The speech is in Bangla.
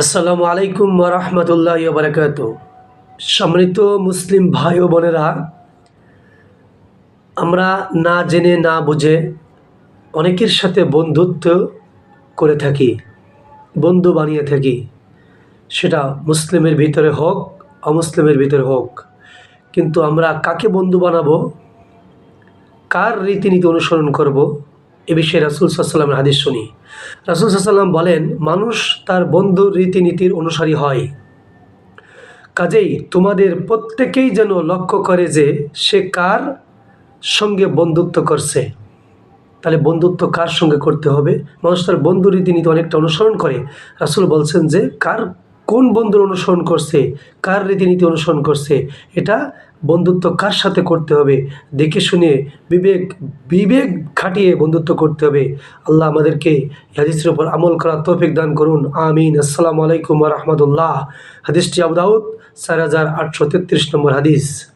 আসসালামু আলাইকুম রহমতুল্লাহ বারকাত। সম্মানিত মুসলিম ভাই ও বোনেরা, আমরা না জেনে, না বুঝে অনেকের সাথে বন্ধুত্ব করে থাকি, বন্ধু বানিয়ে থাকি। সেটা মুসলিমের ভিতরে হোক, অমুসলিমের ভিতরে হোক। কিন্তু আমরা কাকে বন্ধু বানাবো? কার রীতিনীতি অনুসরণ করব? এ বিষয়ে রাসুল সাল্লামের হাদিস শুনি। রাসুল সাল্লাম বলেন, মানুষ তার বন্ধুর রীতিনীতির অনুসারী হয়। কাজেই তোমাদের প্রত্যেকেই যেন লক্ষ্য করে যে সে কার সঙ্গে বন্ধুত্ব করছে। তাহলে বন্ধুত্ব কার সঙ্গে করতে হবে? মানুষ তার বন্ধু রীতিনীতি অনেকটা অনুসরণ করে। রাসুল বলছেন যে, কার কোন বন্ধুর অনুসরণ করছে? কার রীতিনীতি অনুসরণ করছে? এটা বন্ধুত্ব কার সাথে করতে হবে? দেখে শুনে বিবেক বিবেক খাটিয়ে বন্ধুত্ব করতে হবে। আল্লাহ আমাদেরকে হাদিসের উপর আমল করার তৌফিক দান করুন। আমিন। আসসালামু আলাইকুম রহমতুল্লাহ। হাদিসটি আবদাউদ চার হাজার আটশো তেত্রিশ নম্বর হাদিস।